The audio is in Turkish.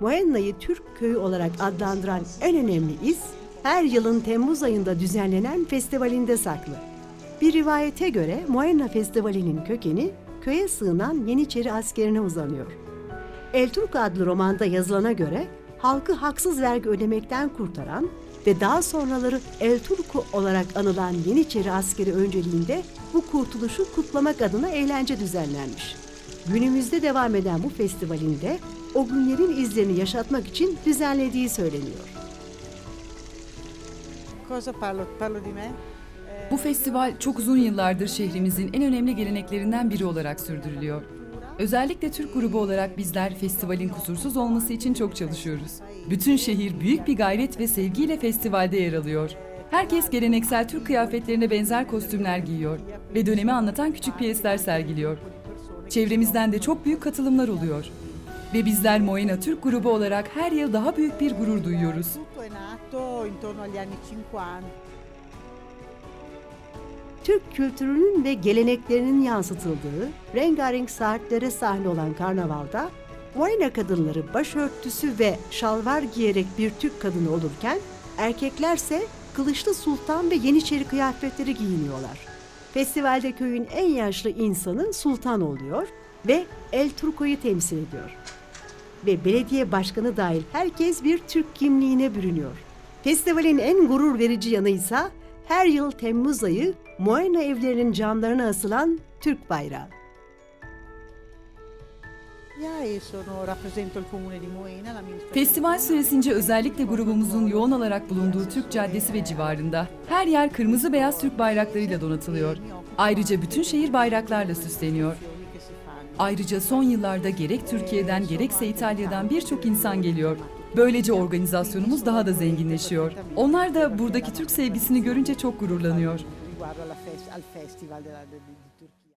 Moenna'yı Türk köyü olarak adlandıran en önemli iz, her yılın Temmuz ayında düzenlenen festivalinde saklı. Bir rivayete göre Moenna Festivali'nin kökeni köye sığınan Yeniçeri askerine uzanıyor. El Turco adlı romanda yazılana göre halkı haksız vergi ödemekten kurtaran ve daha sonraları El Turco olarak anılan Yeniçeri askeri önceliğinde bu kurtuluşu kutlamak adına eğlence düzenlenmiş. Günümüzde devam eden bu festivalinde o günlerin izlerini yaşatmak için düzenlediği söyleniyor. Cosa parlo? Parlo di me? Bu festival çok uzun yıllardır şehrimizin en önemli geleneklerinden biri olarak sürdürülüyor. Özellikle Türk grubu olarak bizler festivalin kusursuz olması için çok çalışıyoruz. Bütün şehir büyük bir gayret ve sevgiyle festivalde yer alıyor. Herkes geleneksel Türk kıyafetlerine benzer kostümler giyiyor ve dönemi anlatan küçük piyesler sergiliyor. Çevremizden de çok büyük katılımlar oluyor. Ve bizler Moena Türk grubu olarak her yıl daha büyük bir gurur duyuyoruz. Tutto è nato intorno agli anni 50. Türk kültürünün ve geleneklerinin yansıtıldığı rengarenk saatlere sahne olan karnavalda Moena kadınları başörtüsü ve şalvar giyerek bir Türk kadını olurken erkeklerse kılıçlı sultan ve yeniçeri kıyafetleri giyiniyorlar. Festivalde köyün en yaşlı insanı sultan oluyor ve El Turco'yu temsil ediyor. Ve belediye başkanı dahil herkes bir Türk kimliğine bürünüyor. Festivalin en gurur verici yanı ise her yıl Temmuz ayı Moena evlerinin camlarına asılan Türk bayrağı. Festival süresince özellikle grubumuzun yoğun olarak bulunduğu Türk Caddesi ve civarında her yer kırmızı beyaz Türk bayraklarıyla donatılıyor. Ayrıca bütün şehir bayraklarla süsleniyor. Ayrıca son yıllarda gerek Türkiye'den gerekse İtalya'dan birçok insan geliyor. Böylece organizasyonumuz daha da zenginleşiyor. Onlar da buradaki Türk sevgisini görünce çok gururlanıyor.